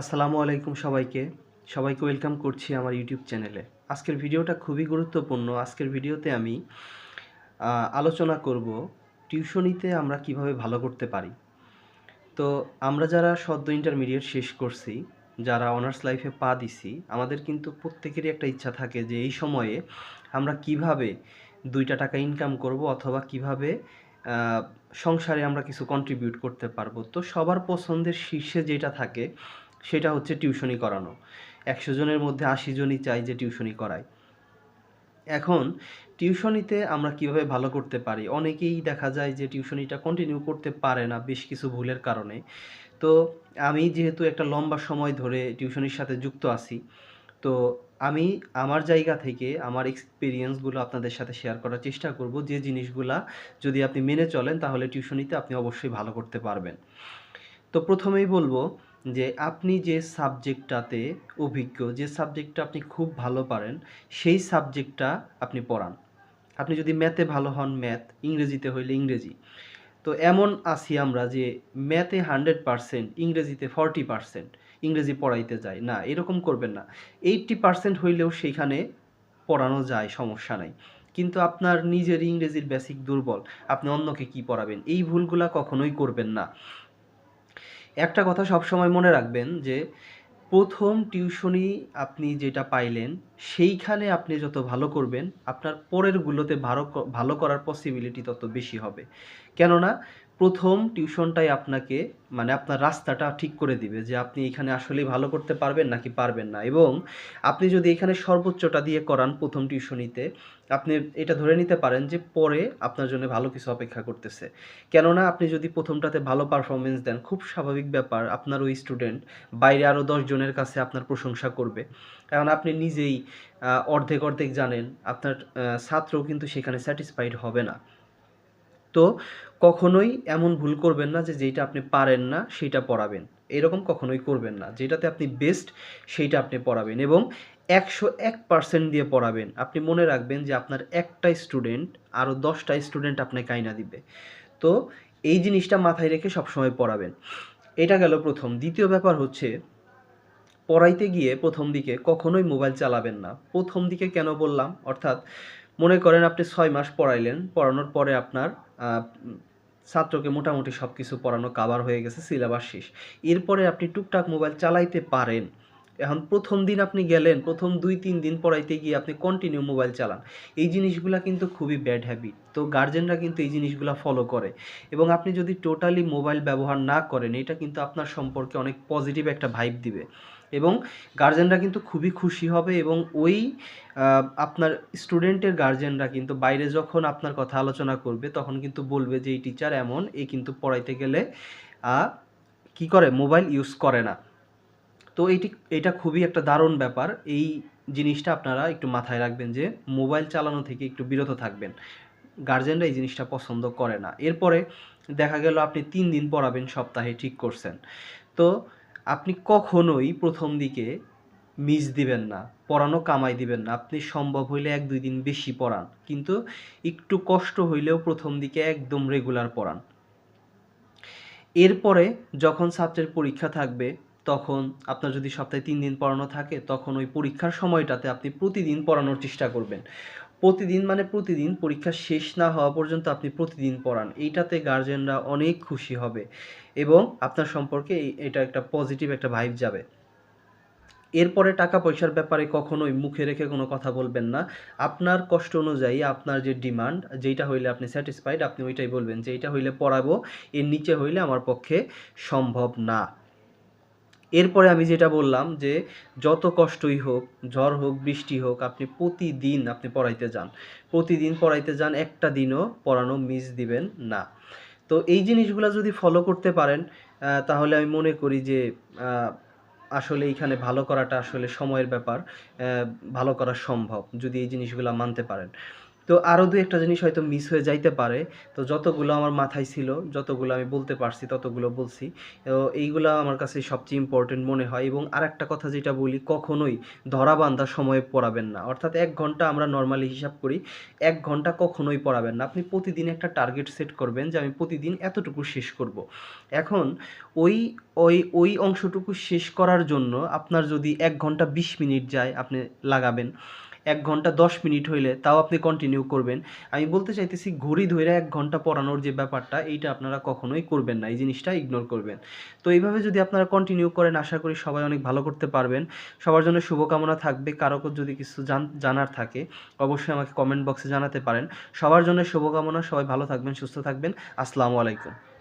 আসসালামু আলাইকুম সবাইকে। সবাইকে ওয়েলকাম করছি আমার ইউটিউব চ্যানেলে। আজকের ভিডিওটা খুবই গুরুত্বপূর্ণ। আজকের ভিডিওতে আমি আলোচনা করব টিউশনিতে আমরা কীভাবে ভালো করতে পারি। তো আমরা যারা সদ্য ইন্টারমিডিয়েট শেষ করছি, যারা অনার্স লাইফে পা দিছি, আমাদের কিন্তু প্রত্যেকেরই একটা ইচ্ছা থাকে যে এই সময়ে আমরা কীভাবে দুইটা টাকা ইনকাম করব অথবা কীভাবে সংসারে আমরা কিছু কন্ট্রিবিউট করতে পারব। তো সবার পছন্দের শীর্ষে যেটা থাকে সেটা হচ্ছে টিউশনি করানো। একশো জনের মধ্যে আশি জনই চাই যে টিউশনি করায়। এখন টিউশনিতে আমরা কীভাবে ভালো করতে পারি? অনেকেই দেখা যায় যে টিউশনিটা কন্টিনিউ করতে পারে না বেশ কিছু ভুলের কারণে। তো আমি যেহেতু একটা লম্বা সময় ধরে টিউশনির সাথে যুক্ত আছি, তো আমি আমার জায়গা থেকে আমার এক্সপিরিয়েন্সগুলো আপনাদের সাথে শেয়ার করার চেষ্টা করব। যে জিনিসগুলা যদি আপনি মেনে চলেন, তাহলে টিউশনিতে আপনি অবশ্যই ভালো করতে পারবেন। তো প্রথমেই বলব যে আপনি যে সাবজেক্টটাতে অভিজ্ঞ, যে সাবজেক্টটা আপনি খুব ভালো পারেন, সেই সাবজেক্টটা আপনি পড়ান। আপনি যদি ম্যাথে ভালো হন, ম্যাথ ইংরেজিতে হইলে ইংরেজি। তো এমন আছি আমরা যে ম্যাথে হান্ড্রেড পারসেন্ট, ইংরেজিতে ফর্টি পারসেন্ট ইংরেজি পড়াইতে যায়। না, এরকম করবেন না। এইটটি পারসেন্ট হইলেও সেইখানে পড়ানো যায়, সমস্যা নাই। কিন্তু আপনার নিজের ইংরেজির বেসিক দুর্বল, আপনি অন্যকে কি পড়াবেন? এই ভুলগুলা কখনোই করবেন না। একটা কথা সবসময় মনে রাখবেন যে প্রথম টিউশনি আপনি যেটা পাইলেন, সেইখানে আপনি যত ভালো করবেন, আপনার পরেরগুলোতে ভালো ভালো করার পসিবিলিটি তত বেশি হবে। কেননা প্রথম টিউশনটাই আপনাকে মানে আপনার রাস্তাটা ঠিক করে দিবে যে আপনি এখানে আসলেই ভালো করতে পারবেন নাকি পারবেন না। এবং আপনি যদি এখানে সর্বোচ্চটা দিয়ে করান প্রথম টিউশনিতে, আপনি এটা ধরে নিতে পারেন যে পরে আপনার জন্য ভালো কিছু অপেক্ষা করতেছে। কেননা আপনি যদি প্রথমটাতে ভালো পারফরমেন্স দেন, খুব স্বাভাবিক ব্যাপার আপনার ওই স্টুডেন্ট বাইরে আরও জনের কাছে আপনার প্রশংসা করবে। কারণ আপনি নিজেই অর্ধেক অর্ধেক জানেন, আপনার ছাত্রও কিন্তু সেখানে স্যাটিসফাইড হবে না। তো কখনোই এমন ভুল করবেন না যে যেটা আপনি পারেন না সেটা পড়াবেন। এরকম কখনোই করবেন না। যেটাতে আপনি বেস্ট সেইটা আপনি পড়াবেন এবং একশো এক পার্সেন্ট দিয়ে পড়াবেন। আপনি মনে রাখবেন যে আপনার একটা স্টুডেন্ট আরও দশটা স্টুডেন্ট আপনাকে আইনা দিবে। তো এই জিনিসটা মাথায় রেখে সবসময় পড়াবেন। এটা গেল প্রথম। দ্বিতীয় ব্যাপার হচ্ছে, পড়াইতে গিয়ে প্রথম দিকে কখনোই মোবাইল চালাবেন না। প্রথম দিকে কেন বললাম? অর্থাৎ মনে করেন আপনি ছয় মাস পড়াইলেন, পড়ানোর পরে আপনার ছাত্রকে মোটামুটি সব কিছু পড়ানো কাভার হয়ে গেছে সিলেবাস শেষ। এরপরে আপনি টুকটাক মোবাইল চালাইতে পারেন। এখন প্রথম দিন আপনি গেলেন, প্রথম দুই তিন দিন পড়াইতে গিয়ে আপনি কন্টিনিউ মোবাইল চালান। এই জিনিসগুলা কিন্তু খুবই ব্যাড হ্যাবিট তো গার্জেনরা কিন্তু এই জিনিসগুলা ফলো করে। এবং আপনি যদি টোটালি মোবাইল ব্যবহার না করেন, এটা কিন্তু আপনার সম্পর্কে অনেক পজিটিভ একটা ভাইব দিবে। এবং গার্জেনরা কিন্তু খুবই খুশি হবে এবং ওই আপনার স্টুডেন্টের গার্জেনরা কিন্তু বাইরে যখন আপনার কথা আলোচনা করবে, তখন কিন্তু বলবে যে, এই টিচার এমন, এ কিন্তু পড়াইতে গেলে কি করে মোবাইল ইউজ করে না। তো এইটি এটা খুবই একটা দারুণ ব্যাপার। এই জিনিসটা আপনারা একটু মাথায় রাখবেন যে মোবাইল চালানো থেকে একটু বিরত থাকবেন। গার্জেনরা এই জিনিসটা পছন্দ করে না। এরপরে দেখা গেল আপনি তিন দিন পড়াবেন, সপ্তাহে ঠিক করছেন। তো আপনি কখনোই প্রথম দিকে মিস দিবেন না, পড়ানো কামাই দিবেন না। আপনি সম্ভব হইলে এক দুই দিন বেশি পড়ান, কিন্তু একটু কষ্ট হইলেও প্রথম দিকে একদম রেগুলার পড়ান। এরপরে যখন ছাত্রের পরীক্ষা থাকবে, তখন আপনার যদি সপ্তাহে তিন দিন পড়ানো থাকে, তখন ওই পরীক্ষার সময়টাতে আপনি প্রতিদিন পড়ানোর চেষ্টা করবেন। প্রতিদিন মানে প্রতিদিন পরীক্ষা শেষ না হওয়া পর্যন্ত আপনি প্রতিদিন পড়ান। এইটাতে গার্জেনরা অনেক খুশি হবে এবং আপনার সম্পর্কে এটা একটা পজিটিভ একটা ভাইব যাবে। এরপরে টাকা পয়সার ব্যাপারে কখনোই মুখে রেখে কোনো কথা বলবেন না। আপনার কষ্ট অনুযায়ী আপনার যে ডিমান্ড যেটা হইলে আপনি স্যাটিসফাইড আপনি ওইটাই বলবেন যে, এইটা হইলে পড়াবো, এর নিচে হইলে আমার পক্ষে সম্ভব না। এরপরে আমি যেটা বললাম যে, যত কষ্টই হোক, ঝড় হোক, বৃষ্টি হোক, আপনি প্রতিদিন আপনি পড়াইতে যান। প্রতিদিন পড়াইতে যান, একটা দিনও পড়ানো মিস দিবেন না। তো এই জিনিসগুলো যদি ফলো করতে পারেন তাহলে আমি মনে করি যে আসলে এইখানে ভালো করাটা আসলে সময়ের ব্যাপার ভালো করা সম্ভব যদি এই জিনিসগুলো মানতে পারেন। তো আরও দু একটা জিনিস হয়তো মিস হয়ে যাইতে পারে। তো যতগুলো আমার মাথায় ছিল, যতগুলো আমি বলতে পারছি, ততগুলো বলছি। তো এইগুলো আমার কাছে সবচেয়ে ইম্পর্টেন্ট মনে হয় এবং আরেকটা কথা যেটা বলি, কখনোই ধরা বান্ধা সময়ে পড়াবেন না। অর্থাৎ এক ঘণ্টা আমরা নর্মালি হিসাব করি, এক ঘণ্টা কখনোই পড়াবেন না। আপনি প্রতিদিন একটা টার্গেট সেট করবেন যে আমি প্রতিদিন এতটুকু শেষ করব। এখন ওই ওই ওই অংশটুকু শেষ করার জন্য আপনার যদি এক ঘণ্টা বিশ মিনিট যায়, আপনি লাগাবেন। এক ঘণ্টা দশ মিনিট হইলে তাও আপনি কন্টিনিউ করবেন। আমি বলতে চাইতেছি, ঘড়ি ধরে এক ঘণ্টা পড়ানোর যে ব্যাপারটা, এইটা আপনারা কখনোই করবেন না। এই জিনিসটা ইগনোর করবেন। তো এইভাবে যদি আপনারা কন্টিনিউ করেন, আশা করি সবাই অনেক ভালো করতে পারবেন। সবার জন্য শুভকামনা থাকবে। কারও যদি কিছু জানার থাকে, অবশ্যই আমাকে কমেন্ট বক্সে জানাতে পারেন। সবার জন্য শুভকামনা। সবাই ভালো থাকবেন, সুস্থ থাকবেন। আসসালামু আলাইকুম।